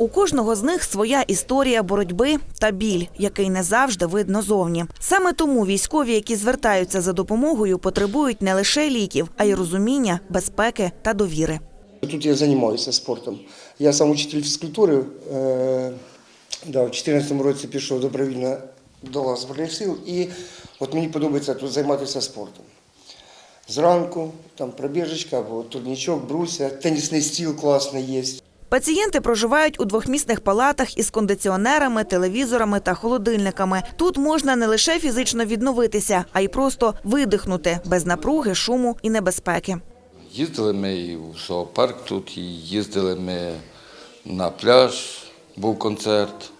У кожного з них своя історія боротьби та біль, який не завжди видно зовні. Саме тому військові, які звертаються за допомогою, потребують не лише ліків, а й розуміння, безпеки та довіри. Тут я занимаюся спортом. Я сам учитель фізкультури. Е, да, в 2014 році пішов добровільно до Збройних сил. І от мені подобається тут займатися спортом. Зранку, там пробіжечка або турнічок, бруся, тенісний стіл класний є. Пацієнти проживають у двохмісних палатах із кондиціонерами, телевізорами та холодильниками. Тут можна не лише фізично відновитися, а й просто видихнути без напруги, шуму і небезпеки. Їздили ми і в зоопарк тут, і їздили ми на пляж, був концерт,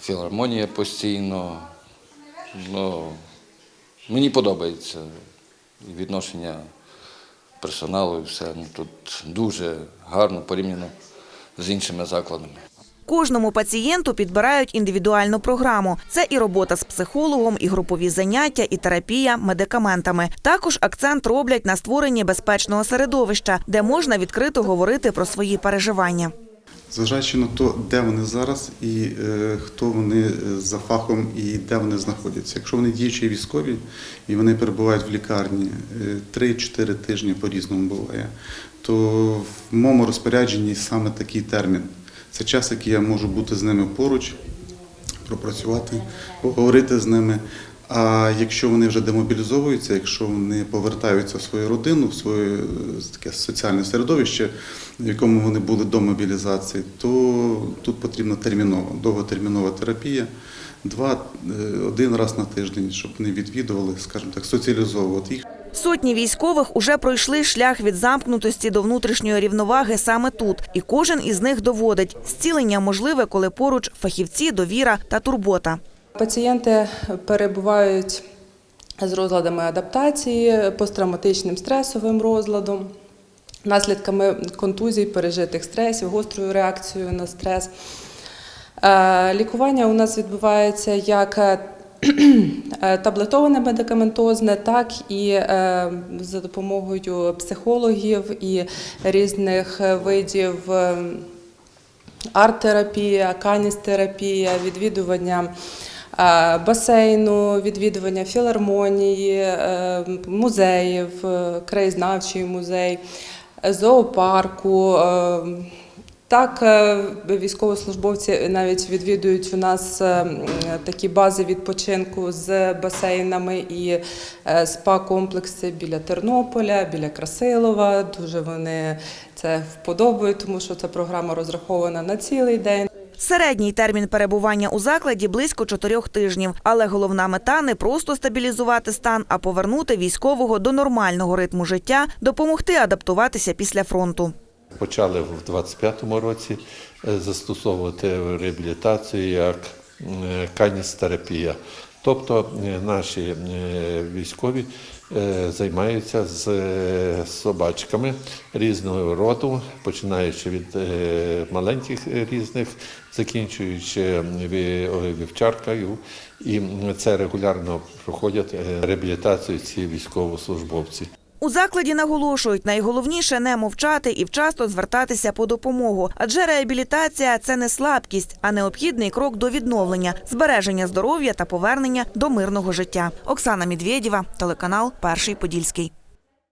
філармонія постійно. Ну, мені подобається відношення персоналу і все. Ну, тут дуже гарно порівняно з іншими закладами. Кожному пацієнту підбирають індивідуальну програму. Це і робота з психологом, і групові заняття, і терапія медикаментами. Також акцент роблять на створенні безпечного середовища, де можна відкрито говорити про свої переживання. Зважаючи на те, де вони зараз і е, хто вони е, за фахом і де вони знаходяться. Якщо вони діючі військові і вони перебувають в лікарні е, 3-4 тижні по-різному буває, то в моєму розпорядженні саме такий термін. Це час, який я можу бути з ними поруч, пропрацювати, поговорити з ними. А якщо вони вже демобілізовуються, якщо вони повертаються в свою родину, в своє е, таке соціальне середовище, в якому вони були до мобілізації, то тут потрібна термінова, довготермінова терапія. Два, е, один раз на тиждень, щоб вони відвідували, скажімо так, соціалізовувати їх. Сотні військових уже пройшли шлях від замкнутості до внутрішньої рівноваги саме тут, і кожен із них доводить зцілення можливе, коли поруч фахівці, довіра та турбота. Пацієнти перебувають з розладами адаптації, посттравматичним стресовим розладом, наслідками контузій, пережитих стресів, гострою реакцією на стрес. Е, Лікування у нас відбувається як е, таблетоване медикаментозне, так і е, за допомогою психологів і різних видів. арт-терапія, каністерапія, відвідування басейну, відвідування філармонії, е, музеїв, е, краєзнавчий музей, е, зоопарку. е, Так, е, військовослужбовці навіть відвідують у нас е, такі бази відпочинку з басейнами і е, спа-комплекси біля Тернополя, біля Красилова. Дуже вони це вподобають, тому що ця програма розрахована на цілий день. Середній термін перебування у закладі близько чотирьох тижнів, але головна мета не просто стабілізувати стан, а повернути військового до нормального ритму життя, допомогти адаптуватися після фронту. Почали в 25-му році е, застосовувати реабілітацію як каністерапія. Тобто е, наші е, військові е, займаються з е, собачками різного роду, починаючи від е, маленьких е, різних, закінчуючи вівчаркою. І це регулярно проходять е, реабілітацію ці військовослужбовці. У закладі наголошують, найголовніше не мовчати і вчасно звертатися по допомогу, адже реабілітація це не слабкість, а необхідний крок до відновлення, збереження здоров'я та повернення до мирного життя. Оксана Медведєва, телеканал Перший Подільський.